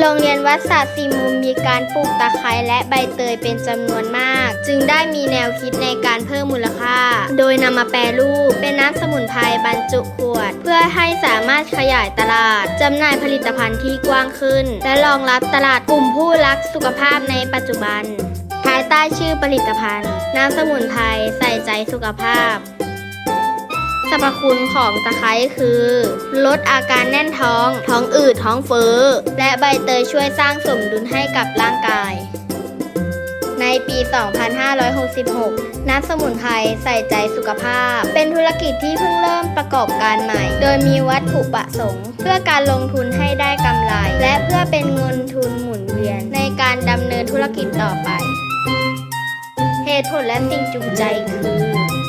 โรงเรียนวัดสาสีมุมมีการปลูกตะไคร้และใบเตยเป็นจำนวนมาก จึงได้มีแนวคิดในการเพิ่มมูลค่า โดยนำมาแปรรูปเป็นน้ำสมุนไพรบรรจุขวด เพื่อให้สามารถขยายตลาดจำหน่ายผลิตภัณฑ์ที่กว้างขึ้น และรองรับตลาดกลุ่มผู้รักสุขภาพในปัจจุบัน ภายใต้ชื่อผลิตภัณฑ์ น้ำสมุนไพรใส่ใจสุขภาพ สรรพคุณของตะไคร้คือ ลดอาการแน่นท้อง ท้องอืดท้องเฟ้อ และใบเตยช่วยสร้างสมดุลให้กับร่างกาย ในปี 2566น้ำสมุนไพรใส่ใจสุขภาพ เป็นธุรกิจที่เพิ่งเริ่มประกอบการใหม่ โดยมีวัตถุประสงค์ เพื่อการลงทุนให้ได้กำไร และเพื่อเป็นเงินทุนหมุนเวียนในการดำเนินธุรกิจต่อไป เหตุผลและสิ่งจูงใจคือ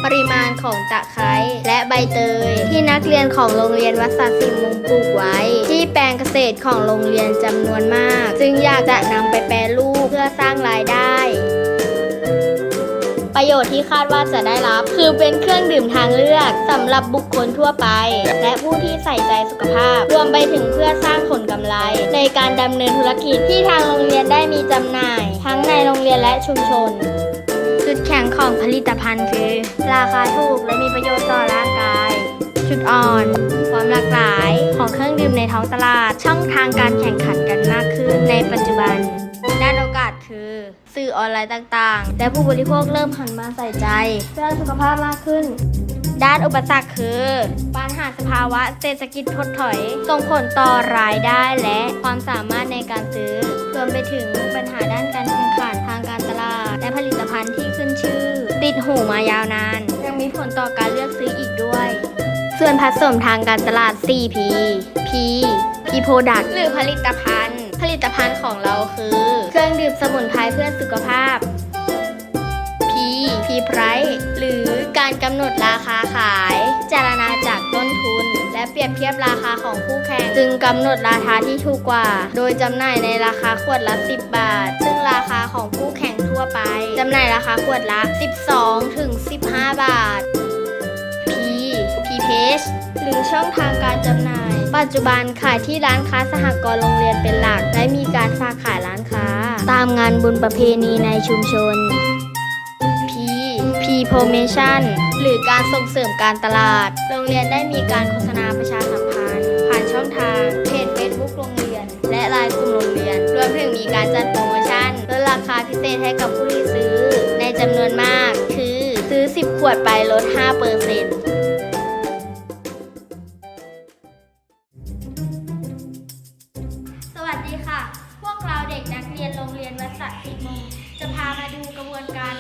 ปริมาณของตะไคร้และใบเตย ที่นักเรียนของโรงเรียนวัดสาสิมุงปลูกไว้ ที่แปลงเกษตรของโรงเรียนจำนวนมากจึงอยากจะนำไปแปรรูปเพื่อสร้างรายได้ประโยชน์ที่คาดว่าจะได้รับ คือเป็นเครื่องดื่มทางเลือกสำหรับบุคคลทั่วไป และผู้ที่ใส่ใจสุขภาพ รวมไปถึงเพื่อสร้างผลกำไร ในการดำเนินธุรกิจที่ทางโรงเรียนได้มีจำหน่าย ทั้งในโรงเรียนและชุมชน แข็งของผลิตภัณฑ์คือ ราคาถูกและมีประโยชน์ต่อร่างกาย จุดอ่อน ความหลากหลายของเครื่องดื่มในท้องตลาด ช่องทางการแข่งขันกันมากขึ้นในปัจจุบัน ด้านโอกาสคือ สื่อออนไลน์ต่างๆ และผู้บริโภคเริ่มหันมาใส่ใจเพื่อสุขภาพมากขึ้นด้านอุปสรรคคือปัญหาสภาวะเศรษฐกิจถดถอย ส่งผลต่อรายได้และความสามารถในการซื้อ รวมไปถึงปัญหาด้านการแข่งขันทางการต และผลิตภัณฑ์ที่ขึ้นชื่อ ติดหูมายาวนาน ยังมีผลต่อการเลือกซื้ออีกด้วย ส่วนผสมทางการตลาด 4P P P Product หรือผลิตภัณฑ์ ผลิตภัณฑ์ของเราคือ เครื่องดื่มสมุนไพรเพื่อสุขภาพ P P Price หรือการกำหนดราคาขาย จารณาจากต้นทุน และเปรียบเทียบราคาของคู่แข่ง จึงกำหนดราคาที่ถูกกว่า โดยจำหน่ายในราคาขวดละ 10 บาท ซึ่งราคาของคู่แข่ง ทั่วไปจำหน่ายราคาขวดละ 12 ถึง 15 บาท P P Page หรือช่องทางการจำหน่าย ปัจจุบันขายที่ร้านค้าสหกรณ์โรงเรียนเป็นหลัก และมีการฝากขายร้านค้า ตามงานบุญประเพณีในชุมชน P P Promotion หรือการส่งเสริมการตลาด โรงเรียนได้มีการโฆษณาประชาสัมพันธ์ ผ่านช่องทางเพจ Facebook โรงเรียน และไลน์กลุ่มโรงเรียน รวมถึงมีการจัดโปรโม ราคาพิเศษให้กับผู้ที่ซื้อ ในจำนวนมากคือซื้อ 10 ขวดไปลด 5%วัสดีค่ะ พวกเราเด็กนักเรียนโรงเรียนวัดสัตว์สิมงจะพามาดูกระบวนการ